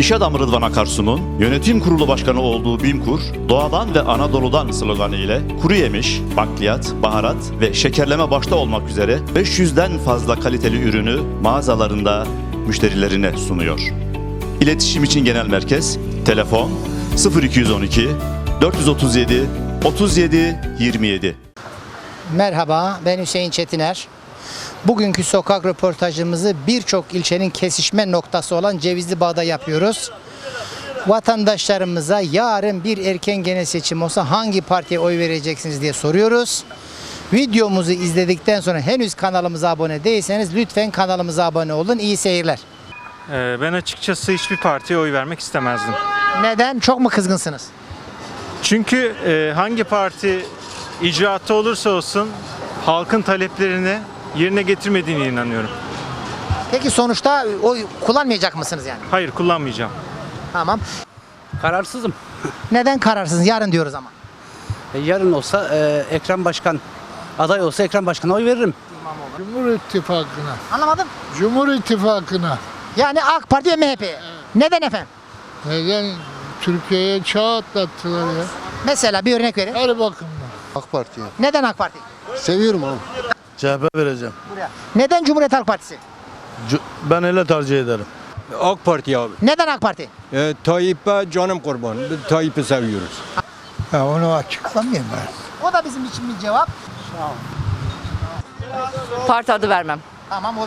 İş adamı Rıdvan Akarsu'nun yönetim kurulu başkanı olduğu BİMKUR, doğadan ve Anadolu'dan sloganı ile kuru yemiş, bakliyat, baharat ve şekerleme başta olmak üzere 500'den fazla kaliteli ürünü mağazalarında müşterilerine sunuyor. İletişim için genel merkez, telefon 0212 437 37 27. Merhaba, ben Hüseyin Çetiner. Bugünkü sokak röportajımızı birçok ilçenin kesişme noktası olan Cevizli Bağ'da yapıyoruz. Vatandaşlarımıza yarın bir erken genel seçim olsa hangi partiye oy vereceksiniz diye soruyoruz. Videomuzu izledikten sonra henüz kanalımıza abone değilseniz lütfen kanalımıza abone olun. İyi seyirler. Ee, Ben açıkçası hiçbir partiye oy vermek istemezdim. Neden? Çok mu kızgınsınız? Çünkü e, hangi parti icraatı olursa olsun halkın taleplerini yerine getirmediğine inanıyorum. Peki sonuçta oy kullanmayacak mısınız yani? Hayır kullanmayacağım. Tamam. Kararsızım. Neden kararsınız? Yarın diyoruz ama. E, yarın olsa e, Ekrem Başkan aday olsa Ekrem Başkan'a oy veririm. Cumhur İttifakı'na. Anlamadım. Cumhur İttifakı'na. Yani AK Parti ve MHP. Neden efendim? Neden Türkiye'ye çağ atlattılar ya? Mesela bir örnek verin. Her bakımdan. AK Parti'ye. Neden AK Parti? Seviyorum abi. CHP vereceğim. Neden Cumhuriyet Halk Partisi? Ben öyle tercih ederim. AK Parti abi. Neden AK Parti? E, Tayyip'e canım kurban. Biz Tayyip'i seviyoruz. Ya onu açıklamayayım ben. O da bizim için bir cevap. Parti adı vermem. Tamam o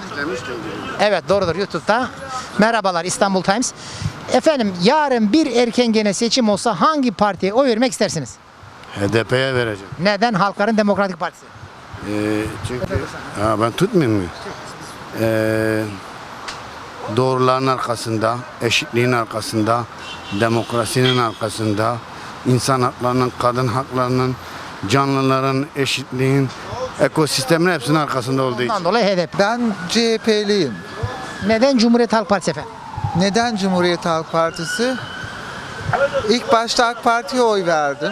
Evet doğrudur YouTube'da. Merhabalar İstanbul Times. Efendim yarın bir erken gene seçim olsa hangi partiye oy vermek istersiniz? HDP'ye vereceğim. Neden? Halkların Demokratik Partisi. Ee, çünkü ha, ben tutmayayım mı? Ee, doğruların arkasında, eşitliğin arkasında, demokrasinin arkasında, insan haklarının, kadın haklarının, canlıların, eşitliğin, ekosistemin hepsinin arkasında olduğu için. Ondan dolayı HDP. Ben CHP'liyim. Neden Cumhuriyet Halk Partisi efendim? Neden Cumhuriyet Halk Partisi? İlk başta AK Parti'ye oy verdim.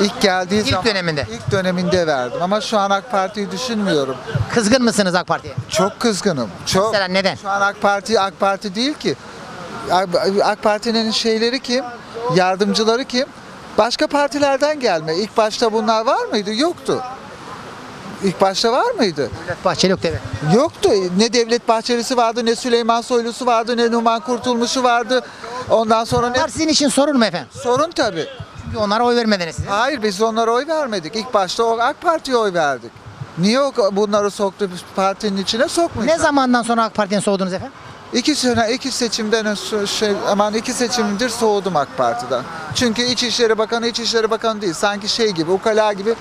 İlk geldiği İlk zaman döneminde. ilk döneminde verdim ama şu an AK Parti'yi düşünmüyorum. Kızgın mısınız AK Parti'ye? Çok kızgınım. Çok. Mesela neden? Şu an AK Parti AK Parti değil ki. AK Parti'nin şeyleri kim? Yardımcıları kim? Başka partilerden gelme. İlk başta bunlar var mıydı? Yoktu. İlk başta var mıydı? Bahçeli yok dedi. Yoktu. Ne Devlet Bahçelisi vardı, ne Süleyman Soylusu vardı, ne Numan Kurtulmuş'u vardı. Ondan sonra ne Bunlar sizin için sorun mu efendim? sorun tabii. Çünkü onlara oy vermediniz siz. Hayır biz onlara oy vermedik. İlk başta o AK Parti'ye oy verdik. Niye o bunları soktu partinin içine sokmuyor? Ne zamandan sonra AK Parti'den soğudunuz efendim? İki sene, iki seçimden önce şey, aman iki seçimdir soğudum AK Parti'den. Çünkü İçişleri Bakanı İçişleri Bakanı değil. Sanki şey gibi, ukala gibi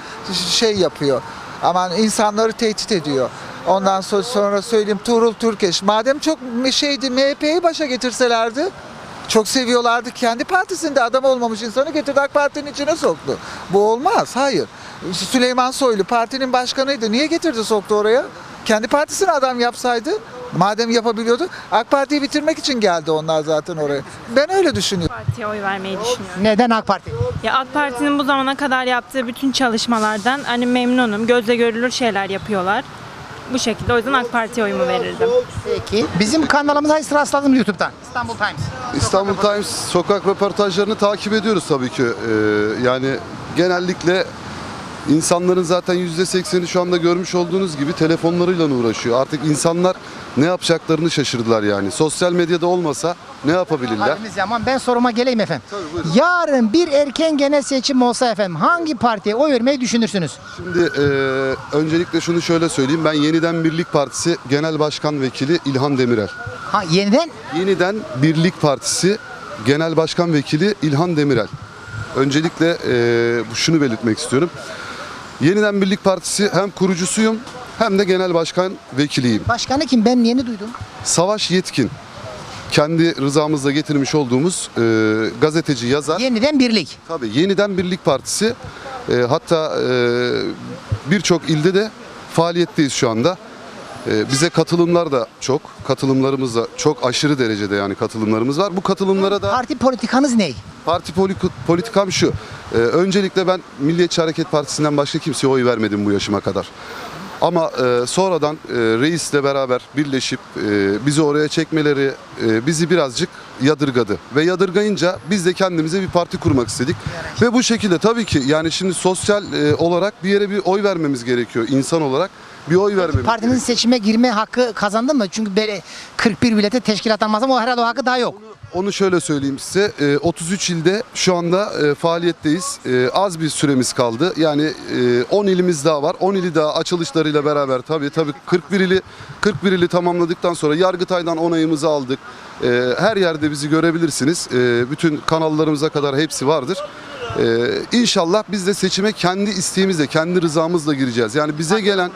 şey yapıyor. Aman insanları tehdit ediyor. Ondan so- sonra söyleyeyim Tuğrul Türkeş. Madem çok şeydi MHP'yi başa getirselerdi çok seviyorlardı. Kendi partisinde adam olmamış insanı getirdi AK Parti'nin içine soktu. Bu olmaz. Hayır. Süleyman Soylu partinin başkanıydı. Niye getirdi soktu oraya? Kendi partisine adam yapsaydı madem yapabiliyordu AK Parti'yi bitirmek için geldi onlar zaten oraya. Ben öyle düşünüyorum. Partiye oy vermeyi düşünüyorum. Neden AK Parti? Ya AK Parti'nin bu zamana kadar yaptığı bütün çalışmalardan hani memnunum. Gözle görülür şeyler yapıyorlar. Bu şekilde o yüzden AK Parti'ye oyumu verirdim. Peki. Bizim kanalımıza hiç rastladınız YouTube'dan. İstanbul Times. İstanbul Times sokak röportajlarını takip ediyoruz tabii ki. Ee, yani genellikle insanların zaten %80'i şu anda görmüş olduğunuz gibi telefonlarıyla uğraşıyor. Artık insanlar ne yapacaklarını şaşırdılar yani. Sosyal medyada olmasa ne yapabilirler? Halimiz yaman. Ben soruma geleyim efendim. Yarın bir erken genel seçim olsa efendim hangi partiye oy vermeyi düşünürsünüz? Şimdi e, öncelikle şunu şöyle söyleyeyim. Ben Yeniden Birlik Partisi Genel Başkan Vekili İlhan Demirel. Ha, yeniden Yeniden Birlik Partisi Genel Başkan Vekili İlhan Demirel. Öncelikle e, şunu belirtmek istiyorum. Yeniden Birlik Partisi hem kurucusuyum hem de genel başkan vekiliyim. başkanı kim? Ben yeni duydum. Savaş Yetkin. Kendi rızamızla getirmiş olduğumuz e, gazeteci yazar. Yeniden birlik. Tabii Yeniden Birlik Partisi e, hatta e, birçok ilde de faaliyetteyiz şu anda. E, bize katılımlar da çok, katılımlarımız da çok aşırı derecede yani katılımlarımız var. Bu katılımlara da Parti politikanız ne? parti poli- politikam şu. E, öncelikle ben Milliyetçi Hareket Partisi'nden başka kimseye oy vermedim bu yaşıma kadar. Ama e, sonradan e, reisle beraber birleşip e, bizi oraya çekmeleri e, bizi birazcık yadırgadı. Ve yadırgayınca biz de kendimize bir parti kurmak istedik. Ve bu şekilde tabii ki yani şimdi sosyal e, olarak bir yere bir oy vermemiz gerekiyor. insan olarak bir oy vermemiz Partinin gerekiyor. seçime girme hakkı kazandı mı? Çünkü böyle 41 bilete teşkilat almaz ama o herhalde o hakkı daha yok. Onu şöyle söyleyeyim size. e, 33 ilde şu anda e, faaliyetteyiz. E, Az bir süremiz kaldı. Yani e, 10 ilimiz daha var. 10 ili daha açılışlarıyla beraber tabii tabii 41 ili 41 ili tamamladıktan sonra Yargıtay'dan onayımızı aldık. E, Her yerde bizi görebilirsiniz. E, Bütün kanallarımıza kadar hepsi vardır. Ee, inşallah biz de seçime kendi isteğimizle, kendi rızamızla gireceğiz. Yani bize gelen,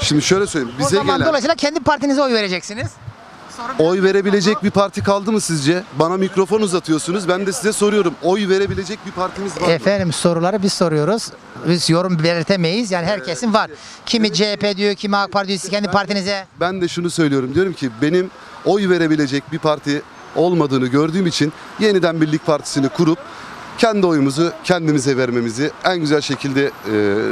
şimdi şöyle söyleyeyim, o bize zaman gelen dolayısıyla kendi partinize oy vereceksiniz. Oy verebilecek bir parti kaldı mı sizce? Bana mikrofon uzatıyorsunuz. Ben de size soruyorum. Oy verebilecek bir partimiz var mı? Efendim soruları biz soruyoruz. Biz yorum belirtemeyiz. Yani herkesin var. Kimi CHP diyor, kimi AK Parti diyor. Siz kendi partinize. Ben de şunu söylüyorum. Diyorum ki benim oy verebilecek bir parti olmadığını gördüğüm için yeniden Birlik Partisi'ni kurup kendi oyumuzu kendimize vermemizi en güzel şekilde e,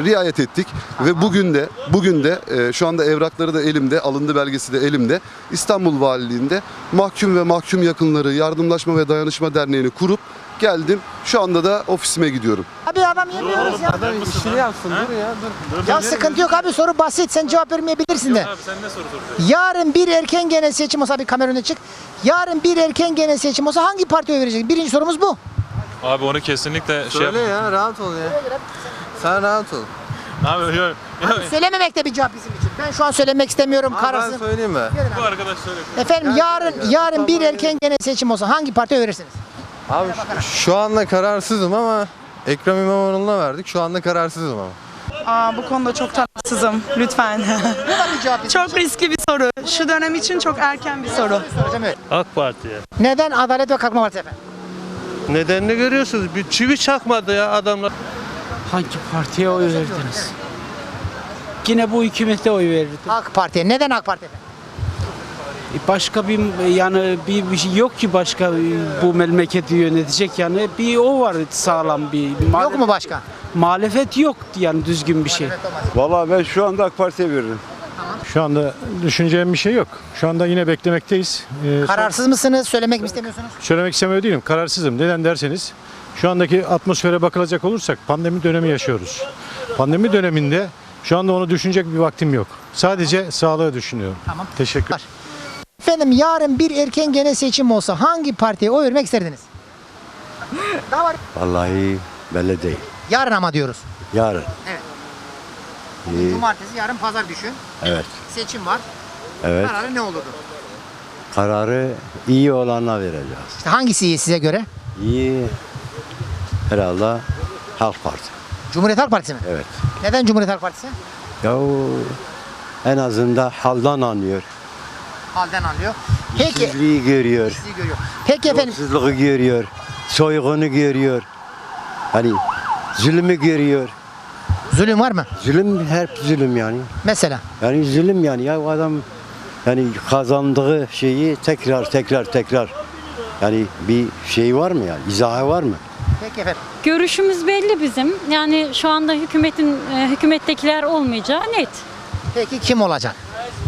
riayet ettik ve bugün de bugün de e, şu anda evrakları da elimde, alındı belgesi de elimde. İstanbul Valiliğinde mahkum ve mahkum yakınları yardımlaşma ve dayanışma derneğini kurup geldim. Şu anda da ofisime gidiyorum. Abi adam yemiyoruz ya. Adam işini yapsın dur ya dur. Ya sıkıntı yok abi soru basit. Sen cevap vermeyebilirsin de. Abi sen ne soru soruyorsun? Yarın bir erken genel seçim olsa bir kamera önüne çık. Yarın bir erken genel seçim olsa hangi partiye verecek? Birinci sorumuz bu. Abi onu kesinlikle şey Söyle ya rahat ol ya. Sen rahat ol. Abi yok. yok. Söylememek de bir cevap bizim için. Ben şu an söylemek istemiyorum. Abi ben söyleyeyim mi? Bu arkadaş söyle. Efendim yarın yarın bir erken genel seçim olsa hangi partiye oy verirsiniz? Abi şu- şu anda kararsızım ama Ekrem İmamoğlu'na verdik. Şu anda kararsızım ama. Aa, bu konuda çok tarafsızım. Lütfen. Bir cevap bizim çok riskli bir soru. Şu dönem için çok erken bir soru. soracağım, evet. AK Parti'ye. Neden Adalet ve Kalkınma Partisi efendim? Nedenini görüyorsunuz. Bir çivi çakmadı ya adamlar. Hangi partiye oy verdiniz? Yine bu hükümete oy verirdim. AK Parti'ye. Neden AK Parti efendim? Başka bir yani bir, bir şey yok ki başka bu memleketi yönetecek yani bir o var sağlam bir Yok mu başka? muhalefet yok yani düzgün bir şey. Vallahi ben şu anda AK Parti'ye veririm. Şu anda düşüneceğim bir şey yok. Şu anda yine beklemekteyiz. Ee, Kararsız mısınız? Söylemek mi istemiyorsunuz? Söylemek istemiyor değilim. Kararsızım. Neden derseniz şu andaki atmosfere bakılacak olursak pandemi dönemi yaşıyoruz. Pandemi döneminde şu anda onu düşünecek bir vaktim yok. Sadece sağlığı düşünüyorum. Tamam. Teşekkür Var. Efendim yarın bir erken genel seçim olsa hangi partiye oy vermek isterdiniz? Daha var. Vallahi belli değil. Yarın ama diyoruz. Yarın. Cumartesi yarın pazar düşün. Evet. Seçim var. Evet. Kararı ne olurdu? Kararı iyi olana vereceğiz. İşte hangisi iyi size göre? İyi herhalde Halk Parti. Cumhuriyet Halk Partisi mi? Evet. Neden Cumhuriyet Halk Partisi? Ya en azından haldan anlıyor. Halden anlıyor. Peki. İşsizliği görüyor. Sizi görüyor. Peki efendim. Yolsuzluğu görüyor. Soygunu görüyor. Hani zulmü görüyor. Zulüm var mı? Zulüm hep zulüm yani. Mesela. Yani zulüm yani ya o adam yani kazandığı şeyi tekrar tekrar tekrar yani bir şey var mı yani izahı var mı? Peki efendim. Görüşümüz belli bizim. Yani şu anda hükümetin e, hükümettekiler olmayacağı net. Peki kim olacak?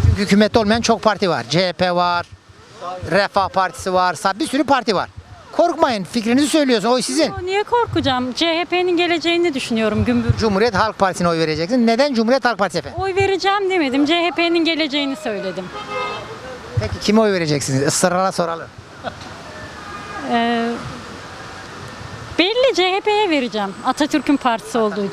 Çünkü hükümette olmayan çok parti var. CHP var. Refah Partisi var. sa- Bir sürü parti var. Korkmayın. Fikrinizi söylüyorsun. Oy sizin. Niye korkacağım? CHP'nin geleceğini düşünüyorum gümbür. Cumhuriyet Halk Partisi'ne oy vereceksin. Neden Cumhuriyet Halk Partisi efendim? Oy vereceğim demedim. CHP'nin geleceğini söyledim. Peki kime oy vereceksiniz? Israrla soralım. Ee, belli CHP'ye vereceğim. Atatürk'ün partisi olduğu için.